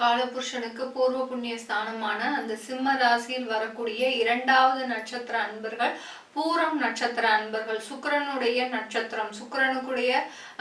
காலபுருஷனுக்கு பூர்வ புண்ணிய ஸ்தானமான அந்த சிம்ம ராசியில் வரக்கூடிய இரண்டாவது நட்சத்திர அன்பர்கள் பூரம் நட்சத்திர அன்பர்கள் சுக்கிரனுடைய நட்சத்திரம். சுக்கிரனுக்குடைய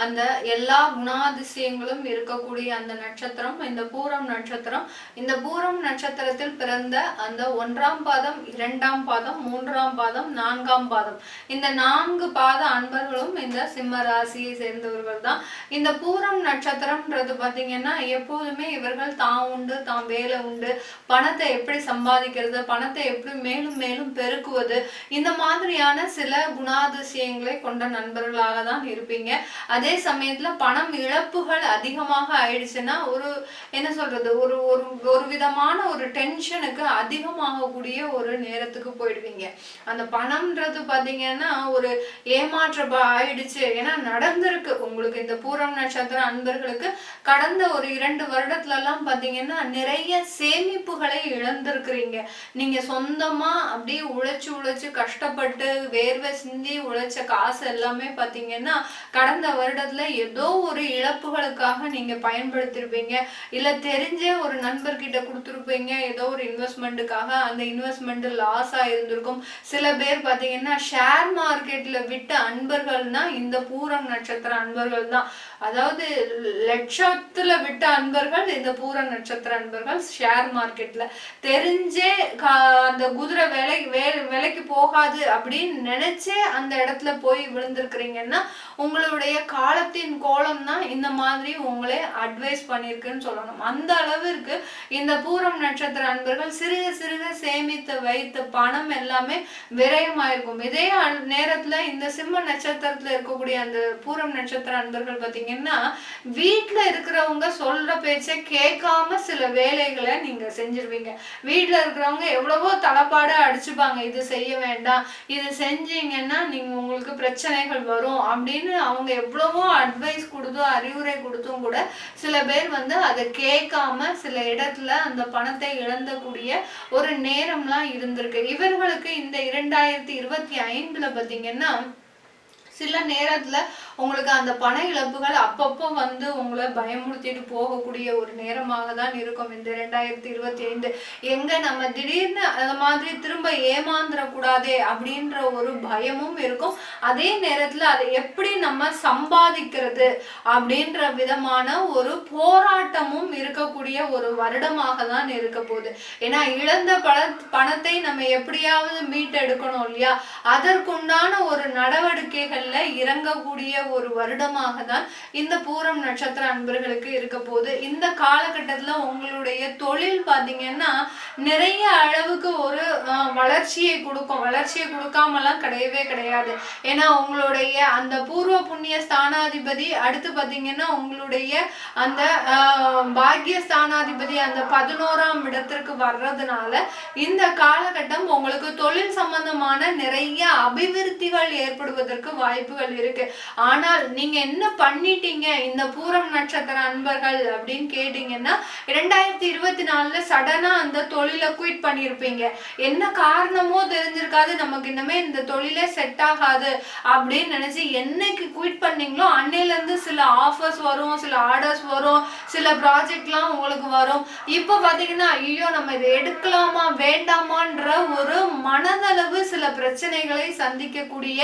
அந்த எல்லா குணாதிசயங்களும் இருக்கக்கூடிய அந்த நட்சத்திரம் இந்த பூரம் நட்சத்திரம். இந்த பூரம் நட்சத்திரத்தில் பிறந்த அந்த ஒன்றாம் பாதம் இரண்டாம் பாதம் மூன்றாம் பாதம் நான்காம் பாதம். இந்த நான்கு பாத அன்பர்களும் இந்த சிம்ம ராசியை சேர்ந்தவர்கள் தான் இந்த பூரம் நட்சத்திரம்ன்றது பார்த்தீங்கன்னா எப்போதுமே இவர்கள் தான் உண்டு தான் வேலை உண்டு. பணத்தை எப்படி சம்பாதிக்கிறது பணத்தை எப்படி மேலும் மேலும் பெருக்குவது இந்த மாதிரியான சில குணாதிசயங்களை கொண்ட நண்பர்களாக தான் இருப்பீங்க. அதே சமயத்துல பணம் இழப்புகள் அதிகமாக ஆயிடுச்சுன்னா ஒரு என்ன சொல்றது ஒரு ஒரு ஒரு விதமான ஒரு டென்ஷனுக்கு அதிகமாகக்கூடிய ஒரு நேரத்துக்கு போயிடுவீங்க. அந்த பணம்ன்றது பாத்தீங்கன்னா ஒரு ஏமாற்ற ஆயிடுச்சு. ஏன்னா நடந்திருக்கு. உங்களுக்கு இந்த பூரம் நட்சத்திர அன்பர்களுக்கு கடந்த ஒரு இரண்டு வருடத்துல எல்லாம் பார்த்தீங்கன்னா நிறைய சேமிப்புகளை இழந்திருக்கிறீங்க. நீங்க சொந்தமா அப்படியே உழைச்சு உழைச்சு கஷ்டப்பட்டு வேர்வை சிந்தி உழைச்ச காசு எல்லாமே பார்த்தீங்கன்னா கடந்த வருடத்துல ஏதோ ஒரு இழப்புகளுக்காக நீங்க பயன்படுத்திருப்பீங்க. இல்ல தெரிஞ்சே ஒரு நண்பர்கிட்ட கொடுத்துருப்பீங்க. ஏதோ ஒரு இன்வெஸ்ட்மெண்ட்டுக்காக அந்த இன்வெஸ்ட்மெண்ட் லாஸ் ஆயிருந்திருக்கும் சில பேர் பாத்தீங்கன்னா ஷேர் மார்க்கெட்ல விட்ட அன்பர்கள்னா இந்த பூரம் நட்சத்திர அன்பர்கள் தான் அதாவது லட்சத்துல விட்ட அன்பர்கள் இந்த பூர நட்சத்திர அன்பர்கள் ஷேர் மார்க்கெட்ல தெரிஞ்சே கா- அந்த குதிரை விலை வே- விலைக்கு போகாது அப்படின்னு நினைச்சே அந்த இடத்துல போய் விழுந்திருக்கிறீங்கன்னா உங்களுடைய காலத்தின் கோலம் தான் இந்த மாதிரி உங்களே அட்வைஸ் பண்ணியிருக்குன்னு சொல்லணும். அந்த அளவிற்கு இந்த பூரம் நட்சத்திர அன்பர்கள் சிறுக சிறுக சேமித்து வைத்த பணம் எல்லாமே விரயமாயிருக்கும். இதே அ- நேரத்துல இந்த சிம்ம நட்சத்திரத்துல இருக்கக்கூடிய அந்த பூரம் நட்சத்திர அன்பர்கள் பாத்தீங்கன்னா வீட்ல இருக்கிறவங்க சொல்ற பேச்சை கேட்காம சில வேலைகளை நீங்க செஞ்சிருவீங்க. வீட்டில் இருக்கிறவங்க எவ்வளவோ தலப்பாட அடிச்சுப்பாங்க. இது செய்ய வேண்டாம் இது செஞ்சீங்கன்னா நீங்க உங்களுக்கு பிரச்சனைகள் வரும் அப்படின்னு அவங்க எவ்வளவோ அட்வைஸ் கொடுத்தும் அறிவுரை கொடுத்தும் கூட சில பேர் வந்து அதை கேட்காம சில இடத்துல அந்த பணத்தை இழந்தக்கூடிய ஒரு நேரம்லாம் இருந்திருக்கு. இவர்களுக்கு இந்த இரண்டாயிரத்தி இருபத்தி ஐந்துல பார்த்தீங்கன்னா சில நேரத்துல உங்களுக்கு அந்த பண இழப்புகள் அப்பப்போ வந்து உங்களை பயமுறுத்திட்டு போகக்கூடிய ஒரு நேரமாக தான் இருக்கும். இந்த ரெண்டாயிரத்தி இருபத்தி ஐந்து. எங்க நம்ம திடீர்னு அந்த மாதிரி திரும்ப ஏமாந்துடக்கூடாதே அப்படின்ற ஒரு பயமும் இருக்கும். அதே நேரத்துல அதை எப்படி நம்ம சம்பாதிக்கிறது அப்படின்ற விதமான ஒரு போராட்டமும் இருக்கக்கூடிய ஒரு வருடமாக தான் இருக்க போகுது. ஏன்னா இழந்த பண பணத்தை நம்ம எப்படியாவது மீட்டெடுக்கணும் இல்லையா? அதற்குண்டான ஒரு நடவடிக்கைகள் நடவடிக்கைகள்ல இறங்கக்கூடிய ஒரு வருடமாக தான் இந்த பூரம் நட்சத்திர அன்பர்களுக்கு இருக்க போகுது. இந்த காலகட்டத்துல உங்களுடைய தொழில் பாத்தீங்கன்னா நிறைய அளவுக்கு ஒரு வளர்ச்சியை கொடுக்கும். வளர்ச்சியை கொடுக்காமலாம் கிடையவே கிடையாது. ஏன்னா உங்களுடைய அந்த பூர்வ புண்ணிய ஸ்தானாதிபதி அடுத்து பாத்தீங்கன்னா உங்களுடைய அந்த ஆஹ், பாக்கிய ஸ்தானாதிபதி அந்த பதினோராம் இடத்திற்கு வர்றதுனால இந்த காலகட்டம் உங்களுக்கு தொழில் சம்பந்தமான நிறைய அபிவிருத்திகள் ஏற்படுவதற்கு வாய்ப்பு வாய்ப்புகள் இருக்கு. ஆனால் நீங்க என்ன பண்ணிட்டீங்க இந்த பூரம் நட்சத்திர அன்பர்கள் அப்படின்னு கேட்டீங்கன்னா இரண்டாயிரத்தி இருபத்தி நாலுல சடனா அந்த தொழிலை குயிட் பண்ணியிருப்பீங்க என்ன காரணமோ தெரிஞ்சிருக்காது. நமக்கு இனிமே இந்த தொழிலே செட் ஆகாது அப்படின்னு நினைச்சு என்னைக்கு குயிட் பண்ணீங்களோ அன்னையில இருந்து சில ஆஃபர்ஸ் வரும் சில ஆர்டர்ஸ் வரும் சில ப்ராஜெக்ட்லாம் உங்களுக்கு வரும். இப்போ பாத்தீங்கன்னா ஐயோ நம்ம இதை எடுக்கலாமா வேண்டாமான்ற ஒரு மனதளவு சில பிரச்சனைகளை சந்திக்கக்கூடிய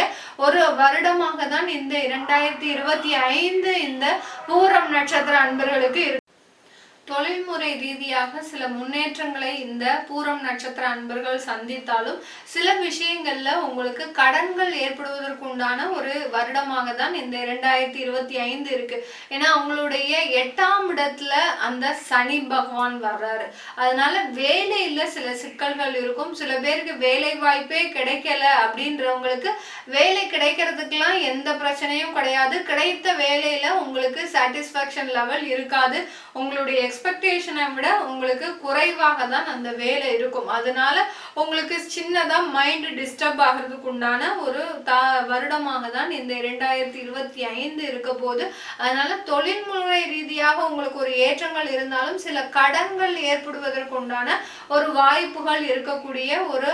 ஒரு வருடமாக தான் இந்த இரண்டாயிரத்தி இருபத்தி ஐந்து இந்த பூரம் நட்சத்திர அன்பர்களுக்கு இருக்கு. தொழில்முறை ரீதியாக சில முன்னேற்றங்களை இந்த பூரம் நட்சத்திர அன்பர்கள் சந்தித்தாலும் சில விஷயங்கள்ல உங்களுக்கு கடன்கள் ஏற்படுவதற்கு உண்டான ஒரு வருடமாக தான் இந்த இரண்டாயிரத்தி இருபத்தி ஐந்து இருக்கு. ஏன்னா உங்களுடைய எட்டாம் இடத்துல அந்த சனி பகவான் வர்றாரு. அதனால வேலையில சில சிக்கல்கள் இருக்கும். சில பேருக்கு வேலை வாய்ப்பே கிடைக்கல அப்படின்றவங்களுக்கு வேலை கிடைக்கிறதுக்கெல்லாம் எந்த பிரச்சனையும் கிடையாது. கிடைத்த வேலையில உங்களுக்கு சாட்டிஸ்ஃபேக்ஷன் லெவல் இருக்காது. உங்களுடைய எக்ஸ்பெக்டேஷனை விட உங்களுக்கு குறைவாக தான் அந்த வேலை இருக்கும். அதனால உங்களுக்கு சின்னதாக மைண்டு டிஸ்டர்ப் ஆகிறதுக்கு உண்டான ஒரு தா வருடமாக தான் இந்த இரண்டாயிரத்தி இருபத்தி ஐந்து இருக்க போது அதனால தொழில்முறை ரீதியாக உங்களுக்கு ஒரு ஏற்றங்கள் இருந்தாலும் சில கடன்கள் ஏற்படுவதற்கு உண்டான ஒரு வாய்ப்புகள் இருக்கக்கூடிய ஒரு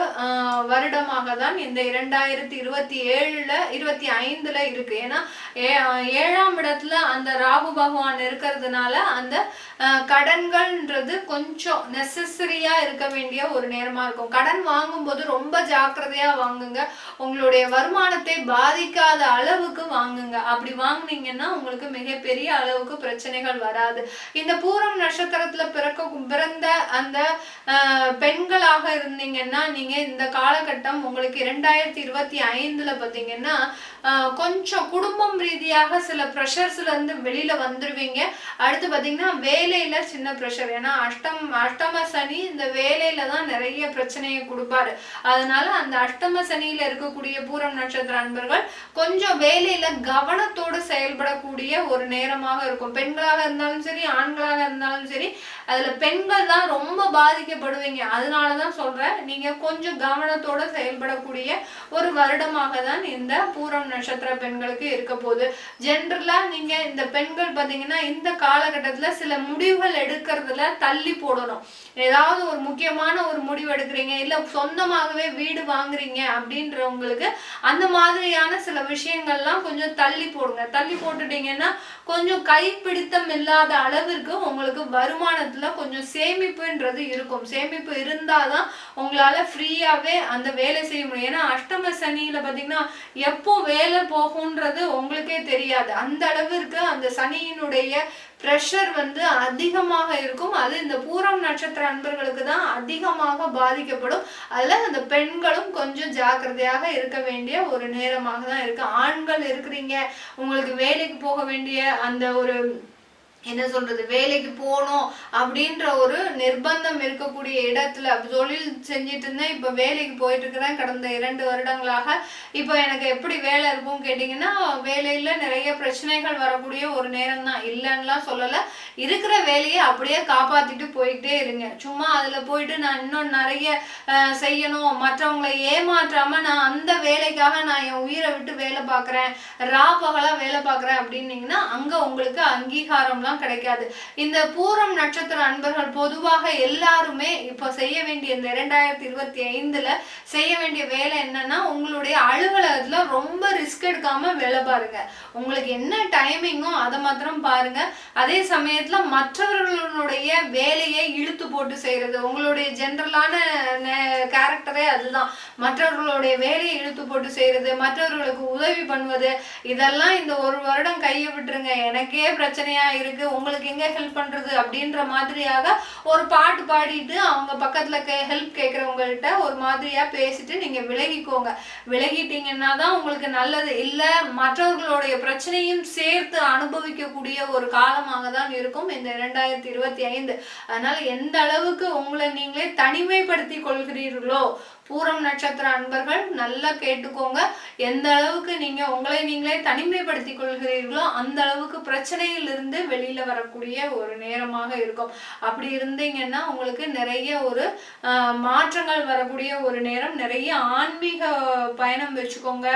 வருடமாக தான் இந்த இரண்டாயிரத்தி இருபத்தி ஏழுல இருபத்தி ஐந்துல இருக்கு. ஏன்னா ஏ- ஏழாம் இடத்துல அந்த ராகு பகவான் இருக்கிறதுனால அந்த கடன்கள்ன்றது கொஞ்சம் நெசசரியா இருக்க வேண்டிய ஒரு நேரமா இருக்கும். கடன் வாங்கும்போது ரொம்ப ஜாக்கிரதையா வாங்குங்க. உங்களுடைய வருமானத்தை பாதிக்காத அளவுக்கு வாங்குங்க. அப்படி வாங்குனீங்கன்னா உங்களுக்கு மிகப்பெரிய அளவுக்கு பிரச்சனைகள் வராது. இந்த பூரம் நட்சத்திரத்துல பிறக்க பிறந்த அந்த பெண்களாக இருந்தீங்கன்னா நீங்க இந்த காலகட்டம் உங்களுக்கு இரண்டாயிரத்தி இருபத்தி ஐந்துல பாத்தீங்கன்னா கொஞ்சம் குடும்பம் ரீதியாக சில ப்ரெஷர்ஸ்ல இருந்து வெளியில வந்துருவீங்க. அடுத்து பாத்தீங்கன்னா வேலையில சின்ன ப்ரெஷர் ஏன்னா அஷ்டம் அஷ்டம சனி இந்த வேலையில தான் நிறைய பிரச்சனையை கொடுப்பாரு. அதனால அந்த அஷ்டம சனியில இருக்கக்கூடிய பூரம் நட்சத்திர அன்பர்கள் கொஞ்சம் வேலையில கவனத்தோடு செயல்படக்கூடிய ஒரு நேரமாக இருக்கும். பெண்களாக இருந்தாலும் சரி ஆண்களாக இருந்தாலும் சரி அதுல பெண்கள் தான் ரொம்ப பாதிக்கப்படுவீங்க. அதனாலதான் சொல்றேன் நீங்க கொஞ்சம் கவனத்தோட செயல்படக்கூடிய ஒரு வருடமாக தான் இந்த பூரம் நட்சத்திர பெண்களுக்கு இருக்க போகுது. ஜென்ரலா நீங்க இந்த பெண்கள் பாத்தீங்கன்னா இந்த காலகட்டத்துல சில முடிவுகள் எடுக்கிறதுல தள்ளி போடணும். ஏதாவது ஒரு முக்கியமான ஒரு முடிவு எடுக்கிறீங்க இல்ல சொந்தமாகவே வீடு வாங்குறீங்க அப்படின்றவங்களுக்கு அந்த மாதிரியான சில விஷயங்கள்லாம் கொஞ்சம் தள்ளி போடுங்க. தள்ளி போட்டுட்டீங்கன்னா கொஞ்சம் கைப்பிடித்தம் இல்லாத அளவிற்கு உங்களுக்கு வருமானத்தில் கொஞ்சம் சேமிப்புன்றது இருக்கும். சேமிப்பு இருந்தால் தான் உங்களால் ஃப்ரீயாகவே அந்த வேலை செய்ய முடியும். ஏன்னா அஷ்டம சனியில் பார்த்தீங்கன்னா எப்போ வேலை போகும்ன்றது உங்களுக்கே தெரியாது. அந்த அளவிற்கு அந்த சனியினுடைய ப்ரெஷர் வந்து அதிகமாக இருக்கும். அது இந்த பூரம் நட்சத்திர அன்பர்களுக்கு தான் அதிகமாக பாதிக்கப்படும். அதில் அந்த பெண்களும் கொஞ்சம் ஜாக்கிரதையாக இருக்க வேண்டிய ஒரு நேரமாக தான் இருக்குது ஆண்கள் இருக்கிறீங்க உங்களுக்கு வேலைக்கு போக வேண்டிய அந்த ஒரு என்ன சொல்றது வேலைக்கு போகணும் அப்படின்ற ஒரு நிர்பந்தம் இருக்கக்கூடிய இடத்துல தொழில் செஞ்சுட்டு இருந்தேன். இப்போ வேலைக்கு போயிட்டு இருக்கிறேன். கடந்த இரண்டு வருடங்களாக இப்போ எனக்கு எப்படி வேலை இருக்கும் கேட்டிங்கன்னா வேலையில நிறைய பிரச்சனைகள் வரக்கூடிய ஒரு நேரம் தான் இல்லைன்னுலாம் சொல்லலை. இருக்கிற வேலையை அப்படியே காப்பாத்திட்டு போயிட்டே இருங்க. சும்மா அதுல போயிட்டு நான் இன்னும் நிறைய செய்யணும். மற்றவங்களை ஏமாற்றாம நான் அந்த வேலைக்காக நான் என் உயிரை விட்டு வேலை பார்க்குறேன். ரா பகலா வேலை பார்க்குறேன் அப்படின்னீங்கன்னா அங்க உங்களுக்கு அங்கீகாரம்லாம் கிடைக்காது. இந்த பூரம் நட்சத்திர அன்பர்கள் பொதுவாக எல்லாருமே இப்போ செய்ய வேண்டிய இந்த இரண்டாயிரத்தி இருபத்தி ஐந்துல செய்ய வேண்டிய வேலை என்னன்னா உங்களுடைய அலுவலகத்துல ரொம்ப ரிஸ்க் எடுக்காம வேலை பாருங்க. உங்களுக்கு என்ன டைமிங்கோ அதை மாத்திரம் பாருங்க. அதே சமயத்துல மற்றவர்களுடைய வேலையை இழுத்து போட்டு செய்யறது உங்களுடைய ஜென்ரலான கேரக்டரே அதுதான். மற்றவர்களுடைய வேலையை இழுத்து போட்டு செய்யறது மற்றவர்களுக்கு உதவி பண்ணுவது இதெல்லாம் இந்த ஒரு வருடம் கையை விட்டுருங்க. எனக்கே பிரச்சனையா இருக்கு. உங்களுக்கு எங்க ஹெல்ப் பண்றது அப்படின்ற மாதிரியாக ஒரு பாட்டு பாடிட்டு அவங்க பக்கத்துல ஹெல்ப் கேட்கறவங்கள்ட்ட ஒரு மாதிரியா பேசிட்டு நீங்க விலகிக்கோங்க. விலகிட்டீங்கன்னா தான் உங்களுக்கு நல்லது. இல்ல மற்றவர்களுடைய பிரச்சனையும் சேர்த்து அனுபவிக்கக்கூடிய ஒரு காலமாக தான் இருக்கும் இந்த இரண்டாயிரத்தி இருபத்தி ஐந்து. அதனால எந்த அளவுக்கு உங்களை நீங்களே தனிமைப்படுத்தி கொள்கிறீர்களோ பூரம் நட்சத்திர அன்பர்கள் நல்லா கேட்டுக்கோங்க. எந்த அளவுக்கு நீங்க உங்களை நீங்களே தனிமைப்படுத்தி கொள்கிறீர்களோ அந்த அளவுக்கு பிரச்சனையிலிருந்து வெளியில வரக்கூடிய ஒரு நேரமாக இருக்கும். அப்படி இருந்தீங்கன்னா உங்களுக்கு நிறைய ஒரு மாற்றங்கள் வரக்கூடிய ஒரு நேரம். நிறைய ஆன்மீக பயணம் வச்சுக்கோங்க.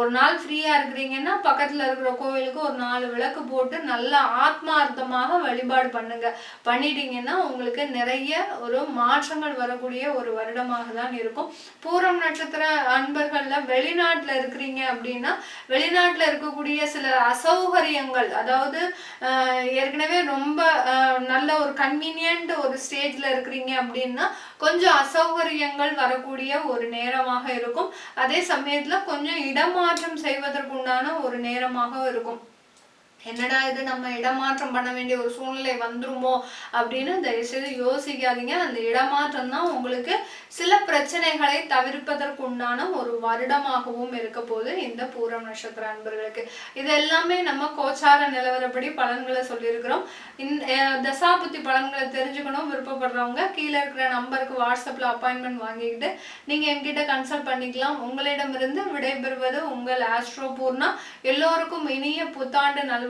ஒரு நாள் ஃப்ரீயா இருக்கிறீங்கன்னா பக்கத்துல இருக்கிற கோவிலுக்கு ஒரு நாலு விளக்கு போட்டு நல்லா ஆத்மார்த்தமாக வழிபாடு பண்ணுங்க. பண்ணிட்டீங்கன்னா உங்களுக்கு நிறைய ஒரு மாற்றங்கள் வரக்கூடிய ஒரு வருடமாக தான் இருக்கும். பூரம் நட்சத்திர அன்பர்கள்ல வெளிநாட்டுல இருக்கிறீங்க அப்படின்னா வெளிநாட்டுல இருக்கக்கூடிய சில அசௌகரியங்கள் அதாவது ஏற்கனவே ரொம்ப ஆஹ், நல்ல ஒரு கன்வீனியன்ட் ஒரு ஸ்டேஜ்ல இருக்கிறீங்க அப்படின்னா கொஞ்சம் அசௌகரியங்கள் வரக்கூடிய ஒரு நேரமாக இருக்கும். அதே சமயத்துல கொஞ்சம் இடமாற்றம் செய்வதற்குண்டான ஒரு நேரமாக இருக்கும். என்னடா இது? நம்ம இடமாற்றம் பண்ண வேண்டிய ஒரு சூழ்நிலை வந்துருமோ? அப்படின்னு தயவுசெய்து யோசிக்காதீங்க. அந்த இடமாற்றம் தான் உங்களுக்கு சில பிரச்சனைகளை தவிர்ப்பதற்கு உண்டான ஒரு வருடமாகவும் இருக்க போது இந்த பூரம் நட்சத்திர அன்பர்களுக்கு. இது எல்லாமே நம்ம கோச்சார நிலவரப்படி பலன்களை சொல்லியிருக்கிறோம். இந்த தசாபுத்தி பலன்களை தெரிஞ்சுக்கணும் விருப்பப்படுறவங்க கீழே இருக்கிற நம்பருக்கு வாட்ஸ்அப்பில் அப்பாயின்மெண்ட் வாங்கிக்கிட்டு நீங்கள் என்கிட்ட கன்சல்ட் பண்ணிக்கலாம். உங்களிடமிருந்து விடைபெறுவது உங்கள் ஆஸ்ட்ரோ பூர்ணா. எல்லோருக்கும் இனிய புத்தாண்டு